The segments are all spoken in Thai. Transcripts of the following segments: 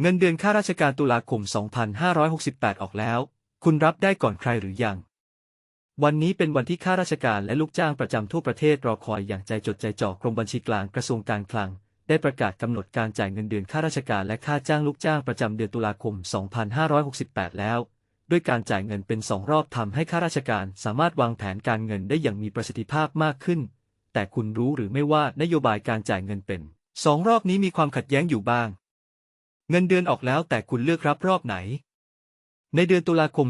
เงินเดือนข้าราชการตุลาคม 2568 ออกแล้ว คุณรับได้ก่อนใครหรือยัง วันนี้เป็นวันที่ข้าราชการและลูกจ้างประจำทั่วประเทศรอคอยอย่างใจจดใจจ่อกรมบัญชีกลางกระทรวงการคลัง ได้ประกาศกำหนดการจ่ายเงินเดือนข้าราชการและค่าจ้างลูกจ้างประจำเดือนตุลาคม 2568 แล้ว ด้วยการจ่ายเงินเป็นสองรอบทำให้ข้าราชการสามารถวางแผนการเงินได้อย่างมีประสิทธิภาพมากขึ้น แต่คุณรู้หรือไม่ว่านโยบายการจ่ายเงินเป็นสองรอบนี้มีความขัดแย้งอยู่บ้าง เงินเดือนออกแล้วแต่คุณเลือกรับรอบไหน ในเดือนตุลาคม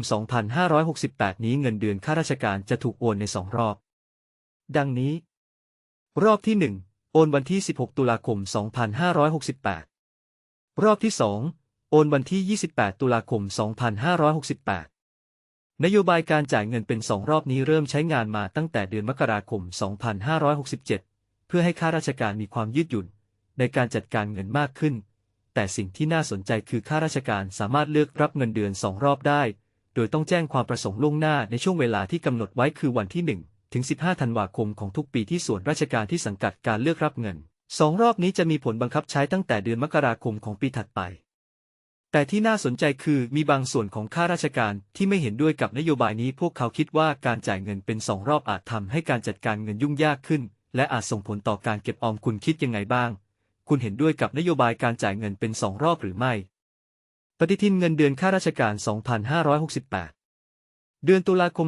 2568 นี้เงินเดือนข้าราชการจะถูกโอนในสองรอบ ดังนี้ รอบที่ 1 โอนวันที่ 16 ตุลาคม 2568 รอบที่ 2 โอนวันที่ 28 ตุลาคม 2568 นโยบายการจ่ายเงินเป็นสองรอบนี้เริ่มใช้งานมาตั้งแต่เดือนมกราคม 2567 เพื่อให้ข้าราชการมีความยืดหยุ่นในการจัดการเงินมากขึ้น แต่สิ่งที่น่าสนใจคือข้าราชการสามารถเลือกรับเงินเดือนสองรอบได้ โดยต้องแจ้งความประสงค์ล่วงหน้าในช่วงเวลาที่กำหนดไว้คือวันที่ 1 ถึง 15 ธันวาคมของทุกปีที่ส่วนราชการที่สังกัดการเลือกรับเงินสองรอบนี้จะมีผลบังคับใช้ตั้งแต่เดือนมกราคมของปีถัดไป แต่ที่น่าสนใจคือมีบางส่วนของข้าราชการที่ไม่เห็นด้วยกับนโยบายนี้ พวกเขาคิดว่าการจ่ายเงินเป็นสองรอบอาจทำให้การจัดการเงินยุ่งยากขึ้น และอาจส่งผลต่อการเก็บออมคุณคิดยังไงบ้าง คุณเห็นด้วยกับนโยบายการจ่ายเงินเป็นสองรอบหรือไม่ ปฏิทินเงินเดือนข้าราชการ 2568 เดือนตุลาคม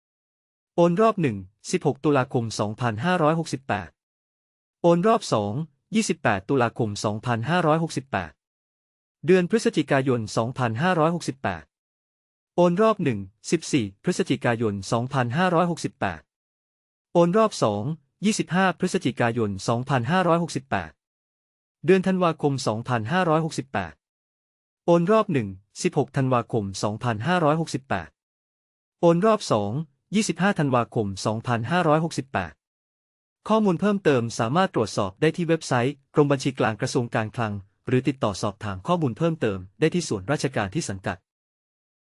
2568 โอนรอบ 1 16 ตุลาคม 2568 โอนรอบ 2 28 ตุลาคม 2568 เดือนพฤศจิกายน 2568 โอนรอบ 1 14 พฤศจิกายน 2568 โอนรอบ 2 25 พฤศจิกายน 2568 เดือนธันวาคม 2568 โอนรอบ 1 16 ธันวาคม 2568 โอนรอบ 2 25 ธันวาคม 2568 ข้อมูลเพิ่มเติมสามารถตรวจสอบได้ที่เว็บไซต์กรมบัญชีกลางกระทรวงการคลัง หรือติดต่อสอบถามข้อมูลเพิ่มเติมได้ที่ส่วนราชการที่สังกัด